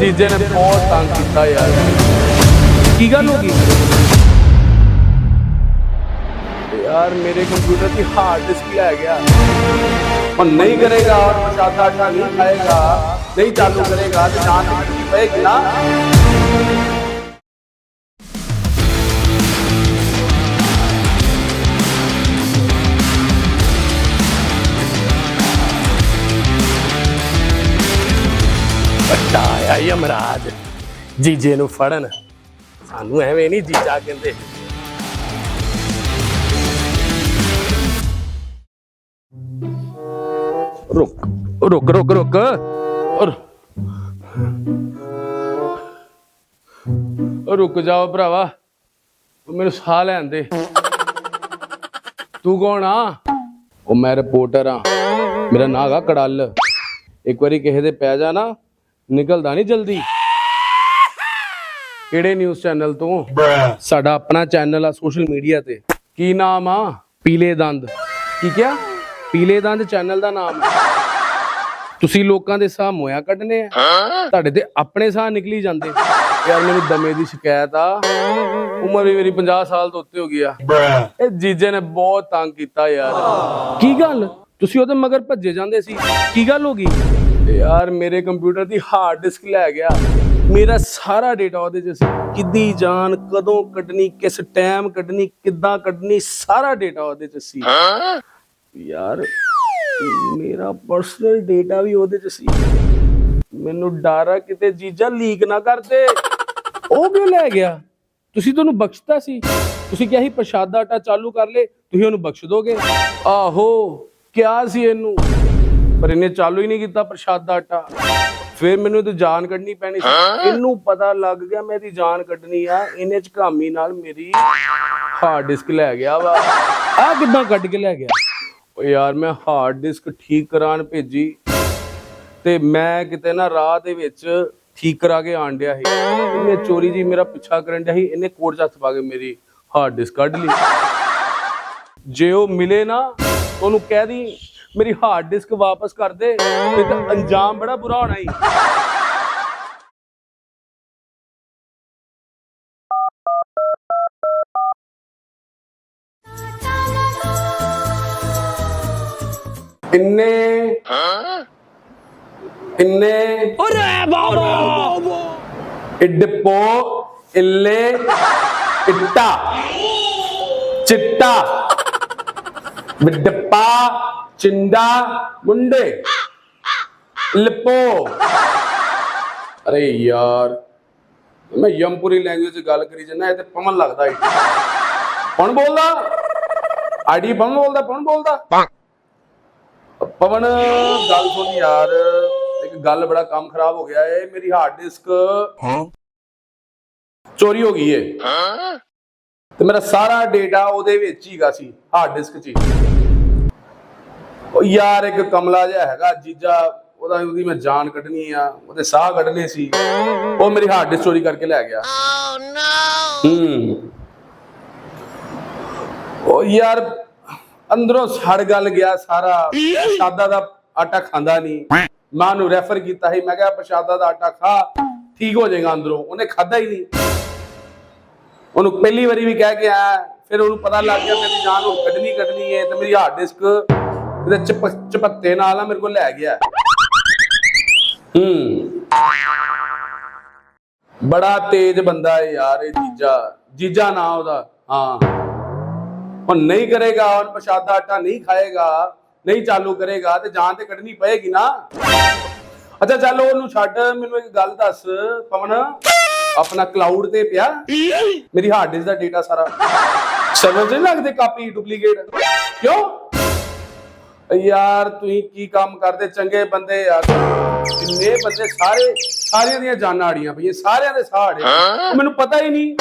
ਜੀਜੇ ਨੇ ਬਹੁਤ ਤੰਗ ਕੀਤਾ ਯਾਰ। ਕੀ ਗੱਲ ਹੋ ਗਈ? ਯਾਰ ਮੇਰੇ ਕੰਪਿਊਟਰ ਦੀ ਹਾਰਡ ਡਿਸਕ ਲੈ ਗਿਆ। ਉਹ ਨਹੀਂ ਕਰੇਗਾ ਔਰ ਪ੍ਰਸ਼ਾਦਾ ਨਹੀਂ ਖਾਏਗਾ ਨਹੀਂ ਚਾਲੂ ਕਰੇਗਾ ਤਾਂ ਜਾਨ ਪਏਗੀ ਨਾ। ਆਈ ਅਮਰਾਜ, ਜੀਜੇ ਨੂੰ ਫੜਨ। ਸਾਨੂੰ ਐਵੇਂ ਨਹੀਂ ਜੀਜਾ ਕਹਿੰਦੇ। ਰੁਕ ਰੁਕ ਰੁਕ ਰੁਕ। ਰੁਕ ਜਾਓ ਭਰਾਵਾ। ਮੈਨੂੰ ਸਾਹ ਲੈਣ ਦੇ। ਤੂੰ ਕੌਣ ਆ? ਉਹ ਮੈਂ ਰਿਪੋਰਟਰ ਆ। ਮੇਰਾ ਨਾਮ ਹੈਗਾ ਕੜਲ। ਇੱਕ ਵਾਰੀ ਕਿਸੇ ਦੇ ਪੈ ਜਾ ਨਾ ਨਿਕਲਦਾ ਨਹੀਂ ਜਲਦੀ। ਕਿਹੜੇ ਨਿਊਜ਼ ਚੈਨਲ ਤੋਂ? ਸਾਡਾ ਆਪਣਾ ਚੈਨਲ ਆ ਸੋਸ਼ਲ ਮੀਡੀਆ ਤੇ। ਕੀ ਨਾਮ ਆ? ਪੀਲੇ ਦੰਦ। ਕੀ ਕਿਹਾ? ਪੀਲੇ ਦੰਦ ਚੈਨਲ ਦਾ ਨਾਮ ਹੈ। ਤੁਸੀਂ ਲੋਕਾਂ ਦੇ ਸਾਹ ਮੋਇਆ ਕੱਢਨੇ ਆ। ਤੁਹਾਡੇ ਤੇ ਆਪਣੇ ਸਾਹ ਨਿਕਲੀ ਜਾਂਦੇ। ਯਾਰ ਮੈਨੂੰ ਦਮੇ ਦੀ ਸ਼ਿਕਾਇਤ ਆ। ਉਮਰ ਵੀ ਮੇਰੀ 50 ਸਾਲ ਤੋਂ ਉੱਤੇ ਹੋ ਗਈ ਆ। ਇਹ ਜੀਜੇ ਨੇ ਬਹੁਤ ਤੰਗ ਕੀਤਾ ਯਾਰ। ਕੀ ਗੱਲ? ਤੁਸੀਂ ਉਹਦੇ ਮਗਰ ਭੱਜੇ ਜਾਂਦੇ ਸੀ। ਕੀ ਗੱਲ ਹੋ ਗਈ? ਯਾਰ ਮੇਰੇ ਕੰਪਿਊਟਰ ਦੀ ਹਾਰਡ ਡਿਸਕ ਲੈ ਗਿਆ। ਮੇਰਾ ਸਾਰਾ ਡੇਟਾ ਉਹਦੇ 'ਚ ਸੀ। ਕਿੱਦੀ ਜਾਨ, ਕਦੋਂ ਕੱਢਣੀ, ਕਿਸ ਟਾਈਮ ਕੱਢਣੀ, ਕਿੱਦਾਂ ਕੱਢਣੀ, ਸਾਰਾ ਡੇਟਾ ਉਹਦੇ 'ਚ ਸੀ। ਯਾਰ, ਮੇਰਾ ਪਰਸਨਲ ਡੇਟਾ ਵੀ ਉਹਦੇ 'ਚ ਸੀ। ਮੈਨੂੰ ਡਰ ਆ ਕਿਤੇ ਜੀਜਾ ਲੀਕ ਨਾ ਕਰਦੇ। ਉਹ ਕਿਉਂ ਲੈ ਗਿਆ? ਤੁਸੀਂ ਤੁਹਾਨੂੰ ਬਖਸ਼ਤਾ ਸੀ। ਤੁਸੀਂ ਕਿਹਾ ਸੀ, ਪ੍ਰਸ਼ਾਦਾ ਆਟਾ ਚਾਲੂ ਕਰ ਲੇ। ਤੁਸੀਂ ਉਹਨੂੰ ਬਖਸ਼ ਦੋਗੇ। ਆਹੋ, ਕਿਹਾ ਸੀ ਇਹਨੂੰ। ਪਰ ਇਹਨੇ ਚਾਲੂ ਹੀ ਨਹੀਂ ਕੀਤਾ ਪ੍ਰਸ਼ਾਦਾ ਆਟਾ। ਫਿਰ ਮੈਨੂੰ ਤੇ ਜਾਨ ਕੱਢਣੀ ਪੈਣੀ ਸੀ। ਇਹਨੂੰ ਪਤਾ ਲੱਗ ਗਿਆ ਮੈਂ ਇਹਦੀ ਜਾਨ ਕੱਢਣੀ ਆ। ਇਹਨੇ ਝਕਾਮੀ ਨਾਲ ਮੇਰੀ ਹਾਰਡ ਡਿਸਕ ਲੈ ਗਿਆ ਵਾ। ਆ ਕਿੱਦਾਂ ਕੱਢ ਕੇ ਲੈ ਗਿਆ? ਓ ਯਾਰ ਮੈਂ ਹਾਰਡ ਡਿਸਕ ਠੀਕ ਕਰਾਉਣ ਭੇਜੀ। ਤੇ ਮੈਂ ਕਿਤੇ ਨਾ ਰਾਹ ਦੇ ਵਿੱਚ ਠੀਕ ਕਰਾ ਕੇ ਆਣ ਡਿਆ ਸੀ। ਇਹਨੇ ਚੋਰੀ ਜੀ ਮੇਰਾ ਪਿੱਛਾ ਕਰਨ ਡਿਆ ਸੀ। ਇਹਨੇ ਕੋਟ ਚ ਹੱਥ ਪਾ ਕੇ ਮੇਰੀ ਹਾਰਡ ਡਿਸਕ ਕੱਢ ਲਈ। ਜੇ ਉਹ ਮਿਲੇ ਨਾ ਉਹਨੂੰ ਕਹਿ ਦੀ ਮੇਰੀ ਹਾਰਡ ਡਿਸਕ ਵਾਪਸ ਕਰ ਦੇ ਨਹੀਂ ਤਾਂ ਅੰਜਾਮ ਬੜਾ ਬੁਰਾ ਹੋਣਾ ਹੀ ਇੰਨੇ ਇੰਨੇ ਅਰੇ ਬਾਬਾ! ਇਡਪੋ ਇੱਲੇ ਇੱਟਾ ਚਿੱਟਾ ਬਿਡਪਾ चिंदा गुंडे ਲਿਪੋ ਅਰੇ ਯਾਰ ਮੈਂ ਯਮਪੁਰੀ ਲੈਂਗੁਏਜ ਚ ਗੱਲ ਕਰੀ ਜੰਨਾ ਇਹ ਤੇ ਪਵਨ ਲੱਗਦਾ ਈ ਹੁਣ ਬੋਲਦਾ ਆਈਡੀ ਪਵਨ ਬੋਲਦਾ ਪਵਨ ਬੋਲਦਾ ਪਵਨ ਗੱਲ ਸੁਣ ਯਾਰ ਇੱਕ ਗੱਲ ਬੜਾ ਕੰਮ ਖਰਾਬ ਹੋ ਗਿਆ ਏ ਮੇਰੀ ਹਾਰਡ ਡਿਸਕ ਚੋਰੀ ਹੋ ਗਈ ਏ ਤੇ ਮੇਰਾ ਸਾਰਾ ਡੇਟਾ ਉਹਦੇ ਵਿੱਚ ਹੀਗਾ ਸੀ ਹਾਰਡ ਡਿਸਕ 'ਚ ਉਹ ਯਾਰ ਇੱਕ ਕਮਲਾ ਜਿਹਾ ਹੈਗਾ, ਜੀਜਾ, ਉਹਦਾ ਉਹਦੀ ਮੈਂ ਜਾਨ ਕੱਢਣੀ ਆ, ਉਹਦੇ ਸਾਹ ਕੱਢਣੇ ਸੀ। ਉਹ ਮੇਰੀ ਹਾਰਡ ਡਿਸਕ ਚੋਰੀ ਕਰਕੇ ਲੈ ਗਿਆ। ਹੂੰ। ਉਹ ਯਾਰ, ਅੰਦਰੋਂ ਸੜ ਗਲ ਗਿਆ ਸਾਰਾ। ਪ੍ਰਸ਼ਾਦਾ ਦਾ ਆਟਾ ਖਾਂਦਾ ਨਹੀਂ। ਮੈਂ ਉਹਨੂੰ ਰੈਫਰ ਕੀਤਾ ਸੀ, ਮੈਂ ਕਿਹਾ ਪ੍ਰਸ਼ਾਦਾ ਦਾ ਆਟਾ ਖਾ, ਠੀਕ ਹੋ ਜਾਏਗਾ ਅੰਦਰੋਂ। ਉਹਨੇ ਖਾਦਾ ਹੀ ਨਹੀਂ। ਉਹਨੂੰ ਪਹਿਲੀ ਵਾਰੀ ਵੀ ਕਹਿ ਕੇ ਆਇਆ, ਫਿਰ ਉਹਨੂੰ ਪਤਾ ਲੱਗ ਗਿਆ ਮੇਰੀ ਜਾਨ ਉਹ ਕੱਢਣੀ ਕੱਢਣੀ ਹੈ ਤੇ ਮੇਰੀ ਹਾਰਡ ਡਿਸਕ ਇਹਦੇ ਚਪੱਤੇ ਨਾਲ ਆ ਮੇਰੇ ਕੋਲ ਲੈ ਗਿਆ। ਹੂੰ। ਬੜਾ ਤੇਜ਼ ਬੰਦਾ ਹੈ ਯਾਰ ਇਹ ਜੀਜਾ। ਜੀਜਾ ਨਾ ਉਹਦਾ, ਹਾਂ। ਉਹ ਨਹੀਂ ਕਰੇਗਾ ਔਰ ਪ੍ਰਸ਼ਾਦਾ ਆਟਾ ਨਹੀਂ ਖਾਏਗਾ, ਨਹੀਂ ਚਾਲੂ ਕਰੇਗਾ ਤੇ ਜਾਨ ਤੇ ਕੱਢਣੀ ਪਏਗੀ ਨਾ। ਅੱਛਾ, ਚੱਲ ਉਹਨੂੰ ਛੱਡ, ਮੈਨੂੰ ਇੱਕ ਗੱਲ ਦੱਸ, ਪਵਨ। ਆਪਣਾ ਕਲਾਊਡ ਤੇ ਪਿਆ। ਮੇਰੀ ਹਾਰਡ ਡਿਸਕ ਦਾ ਡਾਟਾ ਸਾਰਾ। ਸਰਵਰ ਤੇ ਲੱਗਦੇ ਕਾਪੀ ਡੁਪਲੀਕੇਟ ਕਿਉਂ? ਯਾਰ ਤੁਸੀਂ ਕੀ ਕੰਮ ਕਰਦੇ? ਚੰਗੇ ਬੰਦੇ ਯਾਰ ਕਿੰਨੇ ਬੰਦੇ? ਸਾਰੇ ਸਾਰਿਆਂ ਦੀਆਂ ਜਾਨਾਂ ਆੜੀਆਂ ਪਈਆਂ ਸਾਰਿਆਂ ਦੇ ਉਹ ਮੈਨੂੰ ਪਤਾ ਹੀ ਨਹੀਂ।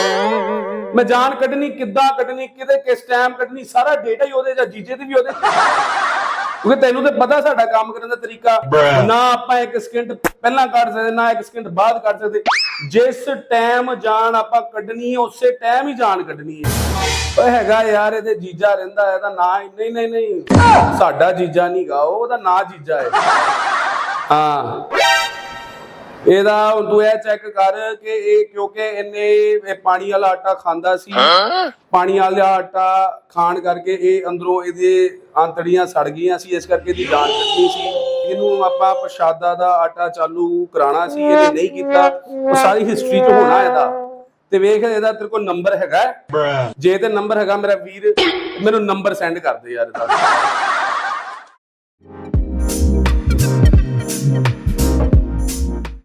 ਮੈਂ ਜਾਨ ਕੱਢਣੀ ਕਿੱਦਾਂ ਕੱਢਣੀ ਕਿਤੇ ਕਿਸ ਟਾਈਮ ਕੱਢਣੀ ਸਾਰਾ ਡਾਟਾ ਹੀ ਉਹਦੇ ਜਾਂ ਜੀਜੇ ਤੇ ਵੀ ਉਹਦੇ ਕਿਉਂਕਿ ਤੈਨੂੰ ਤੇ ਪਤਾ ਸਾਡਾ ਕੰਮ ਕਰਨ ਦਾ ਤਰੀਕਾ ਨਾ ਆਪਾਂ ਇੱਕ ਸਕਿੰਟ ਪਹਿਲਾਂ ਕੱਢ ਸਕਦੇ ਨਾ ਇੱਕ ਸਕਿੰਟ ਬਾਅਦ ਕੱਢ ਸਕਦੇ। ਜਿਸ ਟਾਈਮ ਜਾਨ ਆਪਾਂ ਕੱਢਣੀ ਹੈ ਉਸੇ ਟਾਈਮ ਹੀ ਜਾਨ ਕੱਢਣੀ ਹੈ। ਓਏ ਹੈਗਾ ਯਾਰ ਇਹਦੇ ਜੀਜਾ ਰਹਿੰਦਾ ਇਹਦਾ ਨਾਂ ਹੀ- ਨਹੀਂ ਨਹੀਂ ਨਹੀਂ। ਸਾਡਾ ਜੀਜਾ ਨਹੀਂਗਾ ਉਹਦਾ ਨਾਂ ਜੀਜਾ ਹੈ। ਹਾਂ। ਇਹਦਾ ਹੁਣ ਤੂੰ ਇਹ ਚੈੱਕ ਕਰ ਕਿ ਇਹ ਕਿਉਂਕਿ ਇਹਨੇ ਇਹ ਪਾਣੀ ਵਾਲਾ ਆਟਾ ਖਾਂਦਾ ਸੀ। ਪਾਣੀ ਵਾਲਾ ਆਟਾ ਖਾਣ ਕਰਕੇ ਇਹ ਅੰਦਰੋਂ ਇਹਦੇ ਆਂਤੜੀਆਂ ਸੜ ਗਈਆਂ ਸੀ ਇਸ ਕਰਕੇ ਇਹਦੀ ਜਾਨ ਕੱਢਣੀ ਸੀ। ਇਹਨੂੰ ਆਪਾਂ ਪ੍ਰਸ਼ਾਦਾ ਦਾ ਆਟਾ ਚਾਲੂ ਕਰਾਉਣਾ ਸੀ ਇਹਨੇ ਨਹੀਂ ਕੀਤਾ। ਉਹ ਸਾਰੀ ਹਿਸਟਰੀ 'ਚ ਹੋਣਾ ਇਹਦਾ। ਤੇ ਵੇਖ ਇਹਦਾ ਤੇਰੇ ਕੋਲ ਨੰਬਰ ਹੈਗਾ? ਜੇ ਤੇ ਨੰਬਰ ਹੈਗਾ ਮੇਰਾ ਵੀਰ ਮੈਨੂੰ ਨੰਬਰ ਸੈਂਡ ਕਰ ਦੇ ਯਾਰ ਇਹਦਾ।